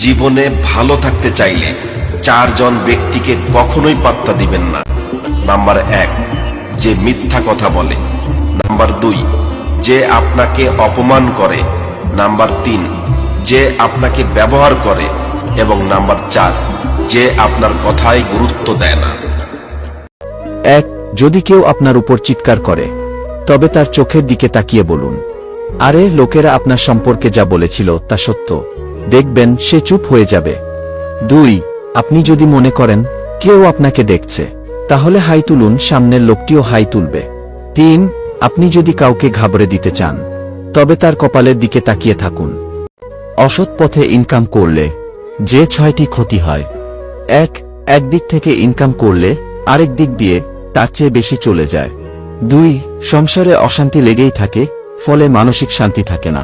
জীবনে ভালো থাকতে চাইলে চারজন ব্যক্তিকে কখনোই পাত্তা দিবেন না। নাম্বার এক, যে মিথ্যা কথা বলে। নাম্বার দুই, যে আপনাকে অপমান করে। নাম্বার তিন, যে আপনাকে ব্যবহার করে। এবং নাম্বার চার, যে আপনার কথায় গুরুত্ব দেয় না। এক, যদি কেউ আপনার উপর চিৎকার করে, তবে তার চোখের দিকে তাকিয়ে বলুন, আরে, লোকেরা আপনার সম্পর্কে যা বলেছিল তা সত্য। দেখবেন সে চুপ হয়ে যাবে। দুই, আপনি যদি মনে করেন, কেউ আপনাকে দেখছে, তাহলে হাই তুলুন, সামনের লোকটিও হাই তুলবে। তিন, আপনি যদি কাউকে ঘাবড়ে দিতে চান, তবে তার কপালের দিকে তাকিয়ে থাকুন। অসৎ পথে ইনকাম করলে যে ছয়টি ক্ষতি হয়, এক, একদিক থেকে ইনকাম করলে আরেক দিক দিয়ে তার চেয়ে বেশি চলে যায়। দুই, সংসারে অশান্তি লেগেই থাকে, ফলে মানসিক শান্তি থাকে না।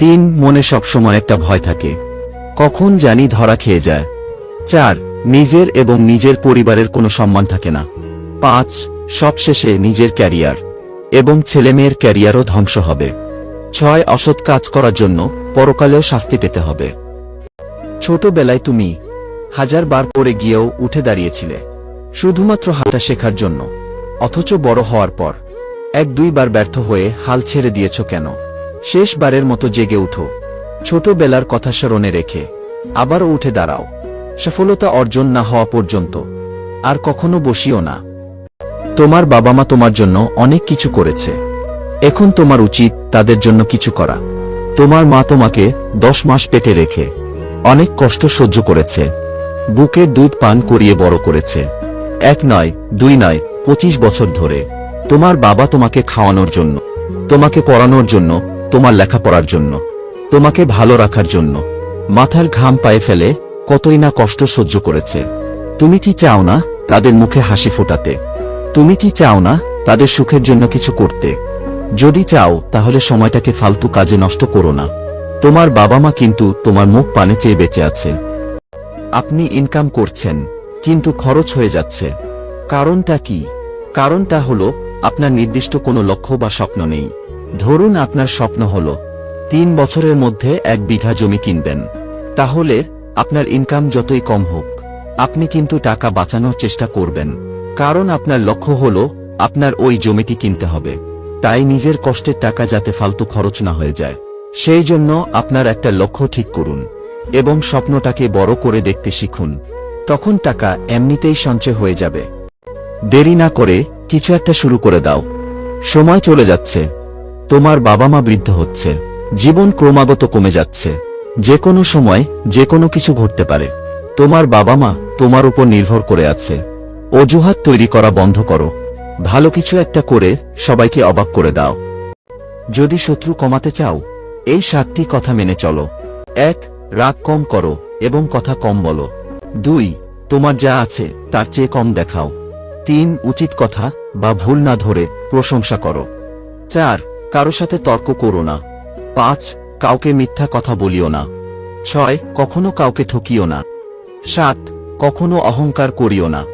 তিন মনে সবসময় একটা ভয় থাকে। কখন জানি ধরা খেয়ে যায়। চার, নিজের এবং নিজের পরিবারের কোনো সম্মান থাকে না। পাঁচ, সবশেষে নিজের ক্যারিয়ার এবং ছেলেমেয়ের ক্যারিয়ারও ধ্বংস হবে। ছয়, অসৎ কাজ করার জন্য পরকালেও শাস্তি পেতে হবে। ছোটবেলায় তুমি হাজার বার পরে গিয়েও উঠে দাঁড়িয়েছিলে, শুধুমাত্র হাঁটা শেখার জন্য, অথচ বড় হওয়ার পর। এক দুইবার ব্যর্থ হয়ে হাল ছেড়ে দিয়েছ কেন? শেষবারের মতো জেগে উঠো। ছোটবেলার কথা স্মরণে রেখে। আবারও উঠে দাঁড়াও। সফলতা অর্জন না হওয়া পর্যন্ত। আর কখনো বসিও না। তোমার বাবা মা তোমার জন্য অনেক কিছু করেছে। এখন তোমার উচিত তাদের জন্য কিছু করা। তোমার মা তোমাকে দশ মাস পেটে রেখে অনেক কষ্ট সহ্য করেছে। বুকে দুধ পান করিয়ে বড় করেছে। এক নয়, দুই নয়, পঁচিশ বছর ধরে তোমার বাবা তোমাকে খাওয়ানোর জন্য, তোমাকে পড়ানোর জন্য তোমার লেখাপড়ার জন্য, তোমাকে ভালো রাখার জন্য। মাথার ঘাম পায়ে ফেলে কতই না কষ্ট সহ্য করেছে। তুমি কি চাও না তাদের মুখে হাসি ফোটাতে? তুমি কি চাও না তাদের সুখের জন্য কিছু করতে? যদি চাও, তাহলে সময়টাকে ফালতু কাজে নষ্ট করো না। তোমার বাবা মা কিন্তু তোমার মুখ পানে চেয়ে বেঁচে আছে। আপনি ইনকাম করছেন, কিন্তু খরচ হয়ে যাচ্ছে। কারণটা কি? কারণটা হলো আপনার নির্দিষ্ট কোনো লক্ষ্য বা স্বপ্ন নেই। ধরুন আপনার স্বপ্ন হল, তিন বছরের মধ্যে এক বিঘা জমি কিনবেন। তাহলে, আপনার ইনকাম যতই কম হোক, আপনি কিন্তু টাকা বাঁচানোর চেষ্টা করবেন। কারণ আপনার লক্ষ্য হল, আপনার ওই জমিটি কিনতে হবে। তাই নিজের কষ্টের টাকা যাতে ফালতু খরচ না হয়ে যায়। সেই জন্য আপনার একটা লক্ষ্য ঠিক করুন এবং স্বপ্নটাকে বড় করে দেখতে শিখুন। তখন টাকা এমনিতেই সঞ্চয় হয়ে যাবে। দেরি না করে কিছু একটা শুরু করে দাও। সময় চলে যাচ্ছে। তোমার বাবা মা বৃদ্ধ হচ্ছে। জীবন ক্রমাগত কমে যাচ্ছে। যে কোনো সময় যে কোনো কিছু ঘটতে পারে। তোমার বাবা মা তোমার উপর নির্ভর করে আছে। অজুহাত তৈরি করা বন্ধ করো। ভালো কিছু একটা করে সবাইকে অবাক করে দাও। যদি শত্রু কমাতে চাও, এই সাতটি কথা মেনে চলো। এক, রাগ কম করো এবং কথা কম বলো। দুই, তোমার যা আছে তার চেয়ে কম দেখাও। তিন, উচিত কথা বা ভুল না ধরে প্রশংসা করো। চার কারও সাথে তর্ক করো না। পাঁচ, কাউকে মিথ্যা কথা বলিও না। ছয়, কখনো কাউকে ঠকিও না। সাত, কখনো অহংকার করিও না।